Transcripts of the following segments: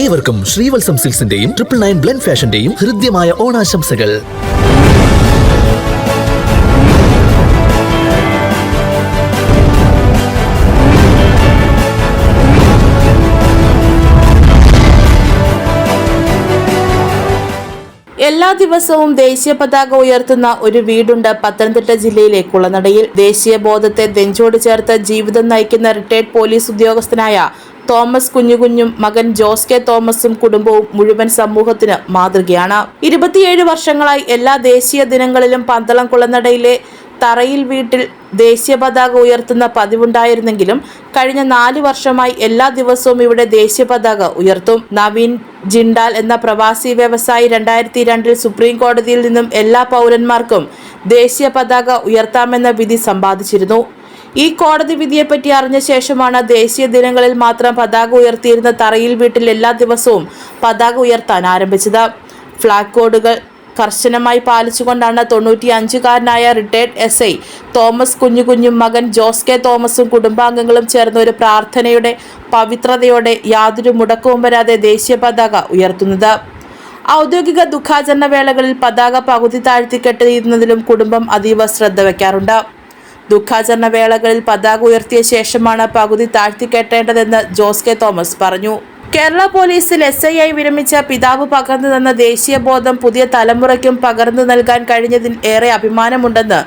ഏവർക്കും ശ്രീവത്സം സിൽസിന്റെയും triple nine blend ഫാഷന്റെയും ഹൃദ്യമായ ഓണാശംസകൾ. എല്ലാ ദിവസവും ദേശീയ പതാക ഉയർത്തുന്ന ഒരു വീടുണ്ട് പത്തനംതിട്ട ജില്ലയിലെ കുളനടയിൽ ദേശീയ ബോധത്തെ നെഞ്ചോട് ചേർത്ത് ജീവിതം നയിക്കുന്ന റിട്ടയർഡ് പോലീസ് ഉദ്യോഗസ്ഥനായ തോമസ് കുഞ്ഞുകുഞ്ഞും മകൻ ജോസ് കെ തോമസും കുടുംബവും മുഴുവൻ സമൂഹത്തിന് മാതൃകയാണ്. ഇരുപത്തിയേഴ് വർഷങ്ങളായി എല്ലാ ദേശീയ ദിനങ്ങളിലും പന്തളം കുളനടയിലെ തറയിൽ വീട്ടിൽ ദേശീയ പതാക ഉയർത്തുന്ന പതിവുണ്ടായിരുന്നെങ്കിലും കഴിഞ്ഞ നാല് വർഷമായി എല്ലാ ദിവസവും ഇവിടെ ദേശീയ പതാക ഉയർത്തും. നവീൻ ജിണ്ടാൽ എന്ന പ്രവാസി വ്യവസായി രണ്ടായിരത്തി രണ്ടിൽ സുപ്രീം കോടതിയിൽ നിന്നും എല്ലാ പൗരന്മാർക്കും ദേശീയ പതാക ഉയർത്താമെന്ന വിധി സമ്പാദിച്ചിരുന്നു. ഈ കോടതി വിധിയെപ്പറ്റി അറിഞ്ഞ ശേഷമാണ് ദേശീയ ദിനങ്ങളിൽ മാത്രം പതാക ഉയർത്തിയിരുന്ന തറയിൽ വീട്ടിൽ എല്ലാ ദിവസവും പതാക ഉയർത്താൻ ആരംഭിച്ചത്. ഫ്ളാഗ് കോഡുകൾ കർശനമായി പാലിച്ചുകൊണ്ടാണ് തൊണ്ണൂറ്റി അഞ്ചുകാരനായ റിട്ടയർഡ് എസ് ഐ തോമസ് കുഞ്ഞുകുഞ്ഞും മകൻ ജോസ് കെ തോമസും കുടുംബാംഗങ്ങളും ചേർന്ന് ഒരു പ്രാർത്ഥനയുടെ പവിത്രതയോടെ യാതൊരു മുടക്കവും വരാതെ ദേശീയ പതാക ഉയർത്തുന്നത്. ഔദ്യോഗിക ദുഃഖാചരണ വേളകളിൽ പതാക പകുതി താഴ്ത്തിക്കെട്ടിയിരുന്നതിലും കുടുംബം അതീവ ശ്രദ്ധ വയ്ക്കാറുണ്ട്. ദുഃഖാചരണ വേളകളിൽ പതാക ഉയർത്തിയ ശേഷമാണ് പകുതി താഴ്ത്തിക്കെട്ടേണ്ടതെന്ന് ജോസ് കെ തോമസ് പറഞ്ഞു. കേരള പോലീസിൽ എസ് ഐ ആയി വിരമിച്ച പിതാവ് പകർന്നു തന്ന ദേശീയ ബോധം പുതിയ തലമുറയ്ക്കും പകർന്നു നൽകാൻ കഴിഞ്ഞതിൽ ഏറെ അഭിമാനമുണ്ടെന്ന്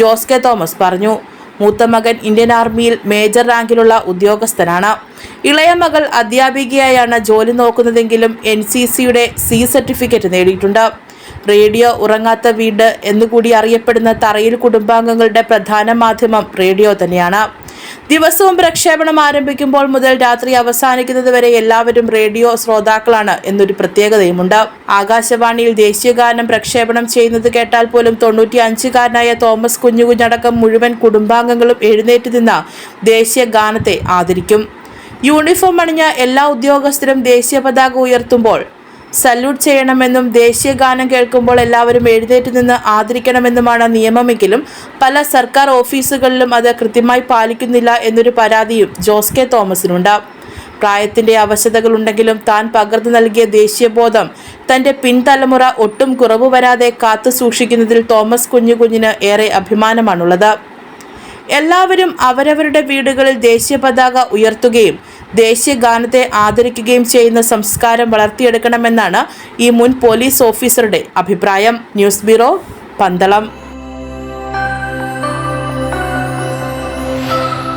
ജോസ് കെ തോമസ് പറഞ്ഞു. മൂത്ത മകൻ ഇന്ത്യൻ ആർമിയിൽ മേജർ റാങ്കിലുള്ള ഉദ്യോഗസ്ഥനാണ്. ഇളയ മകൾ അധ്യാപികയായാണ് ജോലി നോക്കുന്നതെങ്കിലും എൻ സി സിയുടെ സി സർട്ടിഫിക്കറ്റ് നേടിയിട്ടുണ്ട്. റേഡിയോ ഉറങ്ങാത്ത വീട് എന്നുകൂടി അറിയപ്പെടുന്ന തറയിൽ കുടുംബാംഗങ്ങളുടെ പ്രധാന മാധ്യമം റേഡിയോ തന്നെയാണ്. ദിവസവും പ്രക്ഷേപണം ആരംഭിക്കുമ്പോൾ മുതൽ രാത്രി അവസാനിക്കുന്നത് വരെ എല്ലാവരും റേഡിയോ ശ്രോതാക്കളാണ് എന്നൊരു പ്രത്യേകതയുമുണ്ട്. ആകാശവാണിയിൽ ദേശീയഗാനം പ്രക്ഷേപണം ചെയ്യുന്നത് കേട്ടാൽ പോലും തൊണ്ണൂറ്റി അഞ്ചുകാരനായ തോമസ് കുഞ്ഞുകുഞ്ഞടക്കം മുഴുവൻ കുടുംബാംഗങ്ങളും എഴുന്നേറ്റ് നിന്ന ദേശീയ ഗാനത്തെ ആദരിക്കും. യൂണിഫോം അണിഞ്ഞ എല്ലാ ഉദ്യോഗസ്ഥരും ദേശീയ പതാക ഉയർത്തുമ്പോൾ സല്യൂട്ട് ചെയ്യണമെന്നും ദേശീയ ഗാനം കേൾക്കുമ്പോൾ എല്ലാവരും എഴുന്നേറ്റ് നിന്ന് ആദരിക്കണമെന്നുമാണ് നിയമമെങ്കിലും പല സർക്കാർ ഓഫീസുകളിലും അത് കൃത്യമായി പാലിക്കുന്നില്ല എന്നൊരു പരാതിയും ജോസ് കെ തോമസിനുണ്ട്. പ്രായത്തിന്റെ അവശതകളുണ്ടെങ്കിലും താൻ പകർന്നു നൽകിയ ദേശീയബോധം തന്റെ പിൻതലമുറ ഒട്ടും കുറവ് വരാതെ കാത്തു സൂക്ഷിക്കുന്നതിൽ തോമസ് കുഞ്ഞുകുഞ്ഞിന് ഏറെ അഭിമാനമാണുള്ളത്. എല്ലാവരും അവരവരുടെ വീടുകളിൽ ദേശീയ പതാക ഉയർത്തുകയും ദേശീയ ഗാനത്തെ ആദരിക്കുകയും ചെയ്യുന്ന സംസ്കാരം വളർത്തിയെടുക്കണമെന്നാണ് ഈ മുൻ പോലീസ് ഓഫീസറുടെ അഭിപ്രായം. News bureau Pandalam.